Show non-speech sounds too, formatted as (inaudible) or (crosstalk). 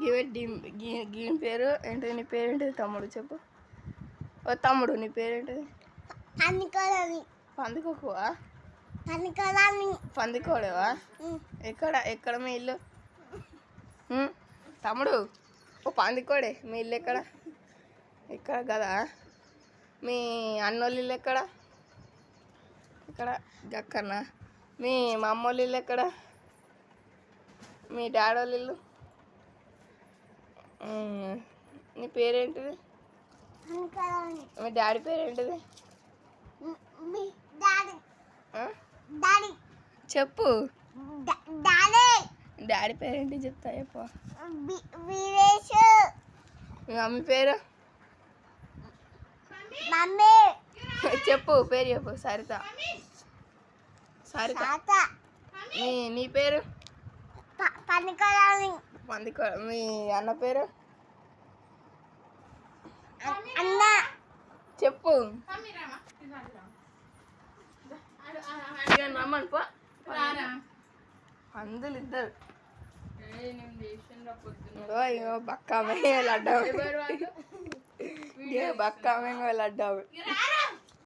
గివే గీని పేరు ఏంటిది నీ పేరు ఏంటిది తమ్ముడు చెప్పు. ఓ తమ్ముడు నీ పేరు ఏంటిది పనికొలని పందికొక్కువా? పనికొలని పందికోడేవా? ఎక్కడ ఎక్కడ మీ ఇల్లు? తమ్ముడు ఓ పందికోడే మీ ఇల్లు ఎక్కడ? ఎక్కడ కదా? మీ అన్నోళ్ళ ఇల్లు ఎక్కడ? ఇక్కడ గక్కన. మీ మా అమ్మోళ్ళ ఇల్లు ఎక్కడ? మీ డాడీ వాళ్ళ ఇల్లు. నీ పేరేంటిది? మీ డాడీ పేరేంటిది? చెప్పు. డాడీ. పేరేంటి చెప్తా చెప్పు. మీ మమ్మీ పేరు? మమ్మీ. (laughs) చెప్పు పేరు చెప్పు సరిత. సరిత. మీ నీ పేరు? ప- పందికో మీ అన్న పేరు? అన్న. చెప్పు. అందులు ఇద్దరు. ఇగో ఇగో బక్క అమ్మాయి లడ్డా బక్క అమ్మాయి లడ్డా